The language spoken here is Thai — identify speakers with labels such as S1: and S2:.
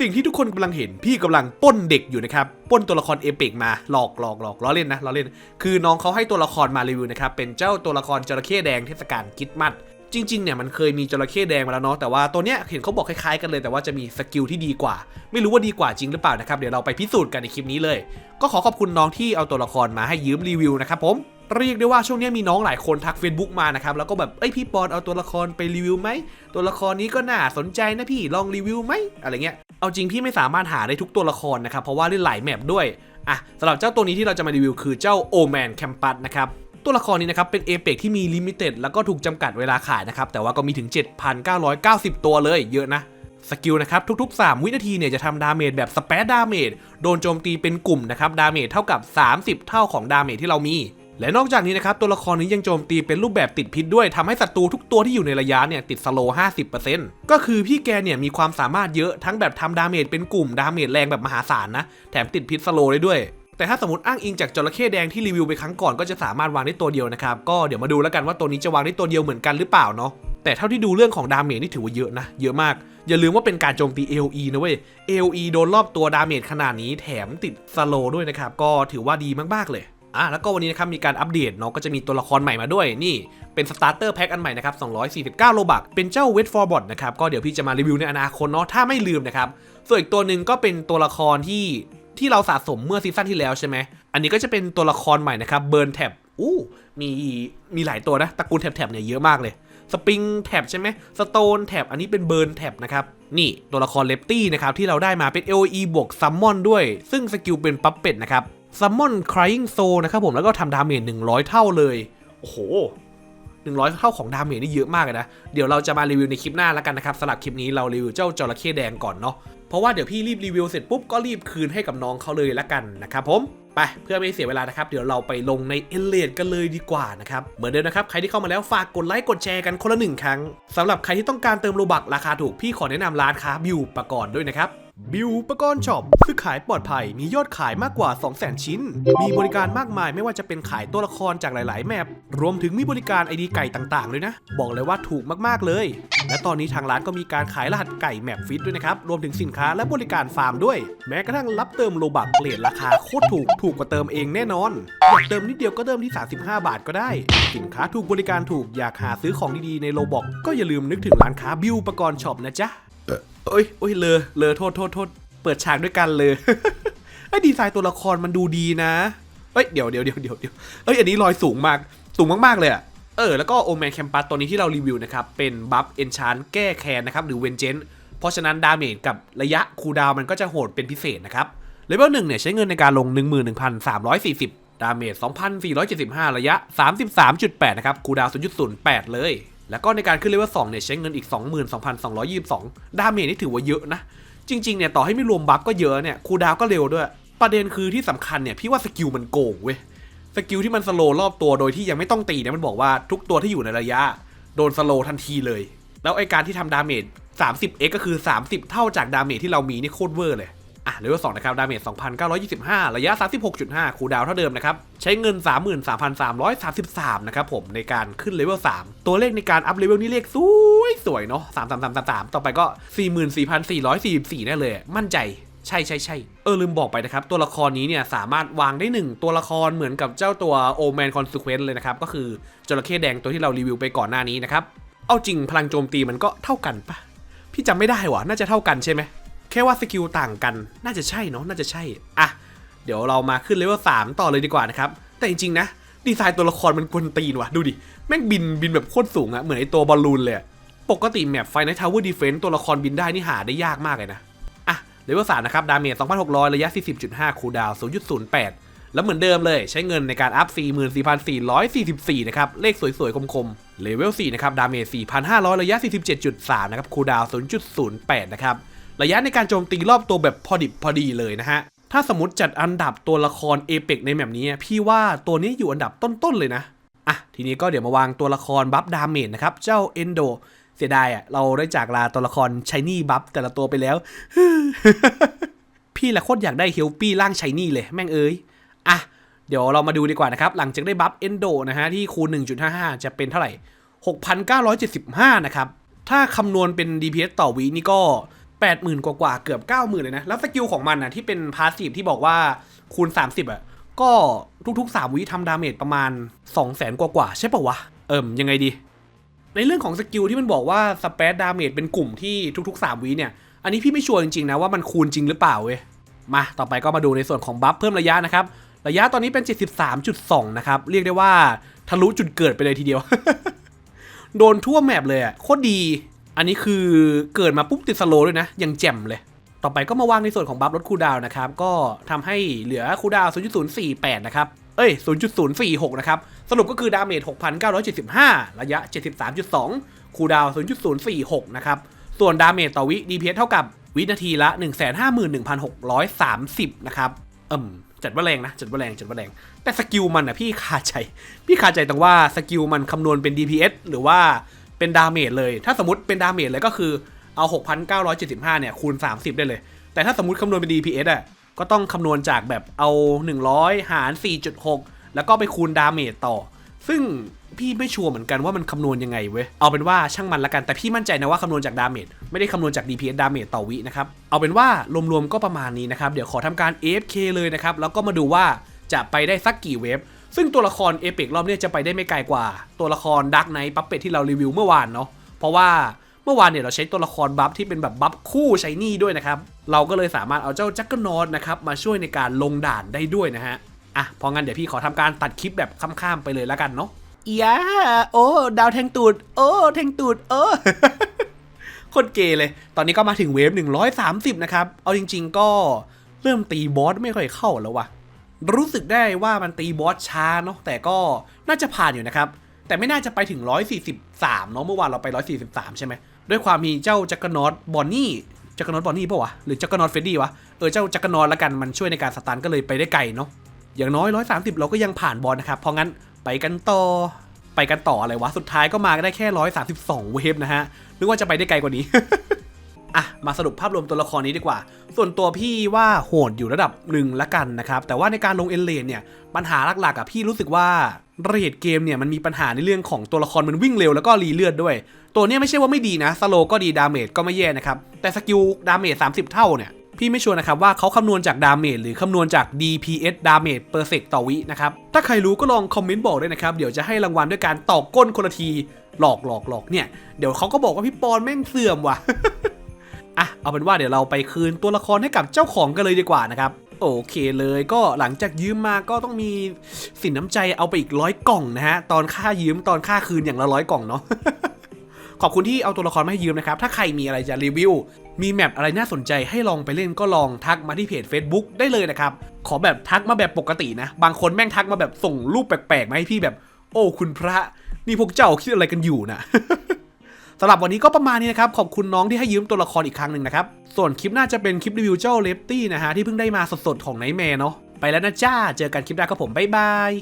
S1: สิ่งที่ทุกคนกำลังเห็นพี่กำลังป้นเด็กอยู่นะครับป้นตัวละครเอเปกมาหลอกหลอกหลอกล้อเล่นนะล้อเล่น คือน้องเขาให้ตัวละครมารีวิวนะครับเป็นเจ้าตัวละครจระเข้แดงเทศกาลคิดมัด จริงๆเนี่ยมันเคยมีจระเข้แดงมาแล้วเนาะแต่ว่าตัวเนี้ยเห็นเขาบอกคล้ายๆกันเลยแต่ว่าจะมีสกิลที่ดีกว่า ไม่รู้ว่าดีกว่าจริงหรือเปล่านะครับเดี๋ยวเราไปพิสูจน์กันในคลิปนี้เลย ก็ขอขอบคุณน้องที่เอาตัวละครมาให้ยืมรีวิวนะครับผมเรียกได้ว่าช่วงนี้มีน้องหลายคนทัก Facebook มานะครับแล้วก็แบบเอ้ยพี่ปอนเอาตัวละครไปรีวิวไหมตัวละครนี้ก็น่าสนใจนะพี่ลองรีวิวไหมอะไรเงี้ยเอาจริงพี่ไม่สามารถหาได้ทุกตัวละครนะครับเพราะว่าเล่นหลายแมปด้วยอะสำหรับเจ้าตัวนี้ที่เราจะมารีวิวคือเจ้าโอแมนแคมปัสนะครับ ตัวละครนี้นะครับเป็นเอเปกที่มีลิมิเต็ดแล้วก็ถูกจำกัดเวลาขายนะครับแต่ว่าก็มีถึง 7,990 ตัวเลยเยอะนะสกิลนะครับทุกๆ 3 วินาทีเนี่ยจะทำดาเมจแบบสเปซดาเมจโดนโจมตีเป็นกลุ่มนะครับดาเมจเท่ากับ 30 เท่าของดาเมจที่เรามี และนอกจากนี้นะครับตัวละครนี้ยังโจมตีเป็นรูปแบบติดพิษด้วยทำให้ศัตรูทุกตัวที่อยู่ในระยะเนี่ยติดสโลว์50%ก็คือพี่แกเนี่ยมีความสามารถเยอะทั้งแบบทำดาเมจเป็นกลุ่มดาเมจแรงแบบมหาศาลนะแถมติดพิษสโลได้ด้วย แต่ถ้าสมมติอ้างอิงจากจระเข้แดงที่รีวิวไปครั้งก่อนก็จะสามารถวางได้ตัวเดียวนะครับ ก็เดี๋ยวมาดูแล้วกันว่าตัวนี้จะวางได้ตัวเดียวเหมือนกันหรือเปล่าเนาะแต่เท่าที่ดูเรื่องของดาเมจนี่ถือว่าเยอะนะ เยอะมาก อย่าลืมว่าเป็นการโจมตี AOE นะเว้ย AOE โดนรอบตัวดาเมจขนาดนี้แถมติดสโลด้วยนะครับ ก็ถือว่าดีมากๆเลยอะแล้วก็วันนี้นะครับมีการอัปเดตเนาะก็จะมีตัวละครใหม่มาด้วยนี่เป็นสตาร์เตอร์แพ็คอันใหม่นะครับ249 โลบักเป็นเจ้าเวทฟอร์บอทนะครับก็เดี๋ยวพี่จะมารีวิวในอนาคตเนาะถ้าไม่ลืมนะครับส่วนอีกตัวหนึ่งก็เป็นตัวละครที่ ที่เราสะสมเมื่อซีซั่นที่แล้วใช่ไหม อันนี้ก็จะเป็นตัวละครใหม่นะครับเบิร์นแท็บอู้มีมีหลายตัวนะตระกูลแท็บๆเนี่ยเยอะมากเลยสปริงแท็บใช่ไหมสโตนแท็บอันนี้เป็นเบิร์นแท็บนะครับ นี่ตัวละครเลปตี้นะครับ ที่เราได้มาเป็น AOE บวกซัมมอนด้วย ซึ่งสกิลเป็นปั๊บเป็ดนะครับซัมมอนคร y ิ n งโซนะครับผมแล้วก็ทำดาเมจ100 เท่าเลย โอ้โห 100 เท่าของดาเมจนี่เยอะมากเลยนะ เดี๋ยวเราจะมารีวิวในคลิปหน้าแล้วกันนะครับสำหรับคลิปนี้เรารีวิวเจ้าจระเข้แดงก่อนเนาะ เพราะว่าเดี๋ยวพี่รีบรีวิวเสร็จปุ๊บก็รีบคืนให้กับน้องเขาเลยละกันนะครับผมไปเพื่อไม่เสียเวลานะครับ เดี๋ยวเราไปลงในเอเลดกันเลยดีกว่านะครับ เหมือนเดิมนะครับ ใครที่เข้ามาแล้วฝากกดไลค์กดแชร์กันคนละหนึ่งครั้งสำหรับใครที่ต้องการเติมโลบักราคาถูกพี่ขอแนะนำร้านค้าบิวประกอบด้วยนะครับ บิวปกรณ์ช็อปซื้อขายปลอดภัยมียอดขายมากกว่า 200,000 ชิ้น มีบริการมากมายไม่ว่าจะเป็นขายตัวละครจากหลาย ๆ แมปรวมถึงมีบริการไอดีไก่ต่างๆเลยนะ บอกเลยว่าถูกมาก ๆ เลย และตอนนี้ทางร้านก็มีการขายรหัสไก่แมปฟิตด้วยนะครับ รวมถึงสินค้าและบริการฟาร์มด้วย แม้กระทั่งรับเติมโลบักเลทราคาโคตรถูกถูกกว่าเติมเองแน่นอนอยากเติมนิดเดียวก็เติมที่ 35 บาทก็ได้ สินค้าถูกบริการถูกอยากหาซื้อของดี ๆ ในโลบอกก็อย่าลืมนึกถึงร้านค้าบิวปกรณ์ช็อปนะจ๊ะ เอ้ยเอ้ยเลอเลอโทษโทษโทษเปิดฉากด้วยกันเลยไอ้ดีไซน์ตัวละครมันดูดีนะเอ้ยเดี๋ยวเดี๋ยวเดี๋ยวเดี๋ยวเดี๋ยวเอ้ยอันนี้ลอยสูงมากสูงมากๆเลยอะเออแล้วก็โอแมนแคมปัสตัวนี้ที่เรารีวิวนะครับ เป็นบัฟเอนชานแก้แค้นนะครับ หรือเวนเจนเพราะฉะนั้นดาเมจกับระยะคูดาวมันก็จะโหดเป็นพิเศษนะครับเลเวลหนึ่งเนี่ยใช้เงินในการลง 11,340 ดาเมจ 2,475 ระยะ 33.8 นะครับคูดาว0.08 เลย แล้วก็ในการขึ้นเลเวล2เนี่ยใช้เงินอีก 22,222 ดาเมจนี่ถือว่าเยอะนะ จริงๆเนี่ยต่อให้ไม่รวมบัฟก็เยอะเนี่ยคูดาวก็เร็วด้วย ประเด็นคือที่สำคัญเนี่ยพี่ว่าสกิลมันโกงเว้ย สกิลที่มันสโลรอบตัวโดยที่ยังไม่ต้องตีเนี่ยมันบอกว่าทุกตัวที่อยู่ในระยะ โดนสโลทันทีเลย แล้วไอการที่ทำดาเมจ 30x ก็คือ 30 เท่าจากดาเมจที่เรามีนี่โคตรเวอร์เลย อะเลเวล2นะครับ ดาเมจ 2,925 ระยะ 36.5 คูดาวเท่าเดิมนะครับ ใช้เงิน 33,333 นะครับผมในการขึ้นเลเวล3ตัวเลขในการอัพเลเวลนี่เลขสวยสวยๆเนาะ33333 ต่อไปก็ 44,444แน่เลย มั่นใจใช่ใช่ใช่เออลืมบอกไปนะครับ ตัวละครนี้เนี่ยสามารถวางได้ 1 ตัวละครเหมือนกับเจ้าตัวโอแมนคอนซ e เควนต์เลยนะครับ ก็คือจระเข้แดงตัวที่เรารีวิวไปก่อนหน้านี้นะครับ เอาจริงพลังโจมตีมันก็เท่ากันปะพี่จำไม่ได้ว่ะน่าจะเท่ากันใช่ไหม ค่ว่าสกิลต่างกัน น่าจะใช่เนาะ น่าจะใช่ อะ เดี๋ยวเรามาขึ้นเลเวล3ต่อเลยดีกว่านะครับ แต่จริงๆนะ ดีไซน์ตัวละครมันกวนตีนว่ะ ดูดิ แม่งบินบินแบบโคตรสูงอะเหมือนไอตัวบอลลูนเลย ปกติแมปไฟในทาวเวอร์ดีเฟนต์ตัวละครบินได้นี่หาได้ยากมากเลยนะ อะ เลเวล3นะครับ ดาเมจ2,600 ระยะ 40.5 คูลดาวน์0.08 แล้วเหมือนเดิมเลยใช้เงินในการอัพ 44,444 นะครับ เลขสวยๆคมๆ เลเวล4นะครับ ดาเมจ4,500 ระยะ 47.3 นะครับ คูลดาวน์0.08 นะครับ ระยะในการโจมตีรอบตัวแบบพอดิบพอดีเลยนะฮะ ถ้าสมมติจัดอันดับตัวละครเอเปกในแบบนี้ พี่ว่าตัวนี้อยู่อันดับต้นๆเลยนะ อะ ทีนี้ก็เดี๋ยวมาวางตัวละครบัฟดาเมจนะครับ เจ้าเอนโดเสียดายอะ เราได้จากลาตัวละครชายนี่บัฟแต่ละตัวไปแล้ว พี่ละโคตรอยากได้เฮลปี้ร่างชายนี่เลยแม่งเอ้ย อะ เดี๋ยวเรามาดูดีกว่านะครับ หลังจากได้บัฟเอนโดนะฮะที่คูณ 1.55 จะเป็นเท่าไหร่ 6,975 นะครับ ถ้าคำนวณเป็น DPS ต่อวินี่ก็ 80,000กว่าเกือบ90,000เลยนะ แล้วสกิลของมันอนะที่เป็นพาสซีฟที่บอกว่าคูณ 30อะก็ทุกๆ 3 วิทำดาเมจประมาณ 200,000กว่าๆใช่ปะวะ เอิ่มยังไงดี ในเรื่องของสกิลที่มันบอกว่าสเปซดาเมจเป็นกลุ่มที่ทุกๆ 3 วิเนี่ย อันนี้พี่ไม่ชัวร์จริงๆนะว่ามันคูณจริงหรือเปล่าเว้ย มาต่อไปก็มาดูในส่วนของบัฟเพิ่มระยะนะครับ ระยะตอนนี้เป็น 73.2 นะครับ เรียกได้ว่าทะลุจุดเกิดไปเลยทีเดียว โดนทั่วแมปเลยอะโคตรดี อันนี้คือเกิดมาปุ๊บติดสโลด้วยนะ ยังแจ่มเลย ต่อไปก็มาวางในส่วนของบัฟลดคูดาวนะครับ ก็ทำให้เหลือคูดาวน์0.048 นะครับ เอ้ย 0.046 นะครับ สรุปก็คือดาเมจ 6,975 ระยะ 73.2 คูดาวน์0.046 นะครับ ส่วนดาเมจต่อวิ DPS เท่ากับวินาทีละ 151,630 นะครับเอิ่มจัดว่าแรงนะ จัดว่าแรงจัดว่าแรง แต่สกิลมันอะพี่คาใจ พี่คาใจตรงว่าสกิลมันคำนวณเป็น DPS หรือว่า เป็นดาเมจเลย ถ้าสมมติเป็นดาเมจเลยก็คือเอา 6,975 เนี่ย คูณ 30 ได้เลย แต่ถ้าสมมติคำนวณเป็น DPS อะก็ต้องคำนวณจากแบบเอา 100 หาร 4.6 แล้วก็ไปคูณดาเมจต่อ ซึ่งพี่ไม่ชัวร์เหมือนกันว่ามันคำนวณยังไงเว้ย เอาเป็นว่าช่างมันละกัน แต่พี่มั่นใจนะว่าคำนวณจากดาเมจไม่ได้คำนวณจาก DPS ดาเมจต่อวินะครับ เอาเป็นว่ารวมๆก็ประมาณนี้นะครับ เดี๋ยวขอทำการ AFK เลยนะครับ แล้วก็มาดูว่าจะไปได้สักกี่เวฟ ซึ่งตัวละครเอ e ปกรอบนี้จะไปได้ไม่ไกลกว่า ตัวละครดักไนท์ปั๊บเป็ดที่เรารีวิวเมื่อวานเนาะเพราะว่าเมื่อวานเนี่ยเราใช้ตัวละครบัฟที่เป็นแบบบัฟคู่ใช้นี่ด้วยนะครับเราก็เลยสามารถเอาเจ้าจักรนอตนะครับมาช่วยในการลงด่านได้ด้วยนะฮะอะเพราะงั้นเดี๋ยวพี่ขอทำการตัดคลิปแบบข้ามๆไปเลยแล้วกันเนาะอียาโอ้ดาวแทงตูด โอ้แทงตูดเออโคตรเกเลย ตอนนี้ก็มาถึงเวฟ130 นะครับ เอาจริง ๆ ก็เริ่มตีบอสไม่ค่อยเข้าแล้ววะ รู้สึกได้ว่ามันตีบอสช้าเนาะแต่ก็น่าจะผ่านอยู่นะครับ แต่ไม่น่าจะไปถึง 143 เนาะเมื่อวานเราไป 143 ใช่ไหมด้วยความมีเจ้าจักรนอตบอนนี่จักรนอตบอนนี่ปะวะหรือจักรนอตเฟดดี้วะเออเจ้าจักรนอตละกันมันช่วยในการสตันก็เลยไปได้ไกลเนาะอย่างน้อย 130 เราก็ยังผ่านบอลนะครับ เพราะงั้นไปกันต่อไปกันต่ออะไรวะ สุดท้ายก็มาได้แค่ 132 เวฟนะฮะนึกว่าจะไปได้ไกลกว่านี้ อะมาสรุปภาพรวมตัวละครนี้ดีกว่า ส่วนตัวพี่ว่าโหดอยู่ระดับหนึ่งละกันนะครับ แต่ว่าในการลงเอเลนเนี่ยปัญหาหลักๆอะพี่รู้สึกว่าเรทเกมเนี่ยมันมีปัญหาในเรื่องของตัวละครมันวิ่งเร็วแล้วก็รีเลือดด้วย ตัวเนี้ยไม่ใช่ว่าไม่ดีนะสโลก็ดีดาเมจก็ไม่แย่นะครับแต่สกิลดาเมจ30 เท่าเนี่ยพี่ไม่ชัวร์นะครับว่าเขาคำนวณจากดาเมจหรือคำนวณจาก DPS ดาเมจเปอร์เซกต่อวินะครับ ถ้าใครรู้ก็ลองคอมเมนต์บอกด้วยนะครับ เดี๋ยวจะให้รางวัลด้วยการตอกก้นคนละที หลอกหลอกหลอกเนี่ย เดี๋ยวเขาก็บอกว่าพี่ปอนแม่งเสื่อมว่ะ อะเอาเป็นว่าเดี๋ยวเราไปคืนตัวละครให้กับเจ้าของกันเลยดีกว่านะครับโอเคเลยก็หลังจากยืมมาก็ต้องมีสินน้ำใจเอาไปอีกร้อยกล่องนะฮะตอนค่ายืมตอนค่าคืนอย่างละร้อยกล่องเนาะขอบคุณที่เอาตัวละครมาให้ยืมนะครับ ถ้าใครมีอะไรจะรีวิว มีแมปอะไรน่าสนใจให้ลองไปเล่นก็ลองทักมาที่เพจ Facebook ได้เลยนะครับ ขอแบบทักมาแบบปกตินะ บางคนแม่งทักมาแบบส่งรูปแปลกๆมาให้พี่แบบ โอ้คุณพระ นี่พวกเจ้าคิดอะไรกันอยู่นะ สำหรับวันนี้ก็ประมาณนี้นะครับ ขอบคุณน้องที่ให้ยืมตัวละครอีกครั้งหนึ่งนะครับ ส่วนคลิปหน้าจะเป็นคลิปรีวิวเจ้าเลฟตี้นะฮะที่เพิ่งได้มาสดๆของไนท์แมร์เนาะไปแล้วนะจ้า เจอกันคลิปหน้าครับผมบ๊ายบาย